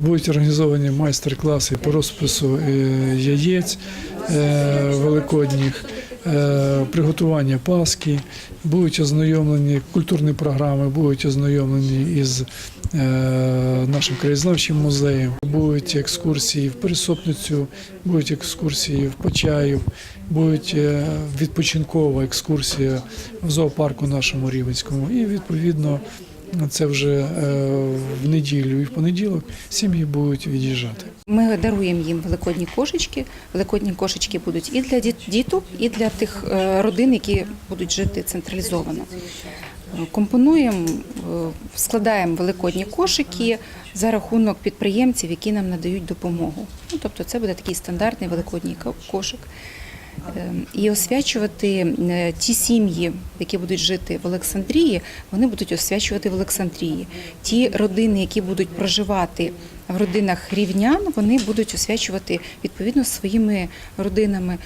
Будуть організовані майстер-класи по розпису е, яєць е, великодніх, е, приготування паски, будуть ознайомлені культурні програми, будуть ознайомлені із нашим краєзнавчим музеєм, будуть екскурсії в Пересопницю, будуть екскурсії в Почаїв, будуть відпочинкова екскурсія в зоопарку нашому Рівенському. І відповідно це вже е, в неділю і в понеділок сім'ї будуть від'їжджати. Ми даруємо їм великодні кошечки. Великодні кошечки будуть і для діт- діток, і для тих е, родин, які будуть жити централізовано. Е, Компонуємо, складаємо великодні кошики за рахунок підприємців, які нам надають допомогу. Ну, тобто це буде такий стандартний великодній ко- кошик. Е, І освячувати е, ті сім'ї, які будуть жити в Олександрії, вони будуть освячувати в Олександрії. Ті родини, які будуть проживати в родинах рівнян, вони будуть освячувати відповідно своїми родинами.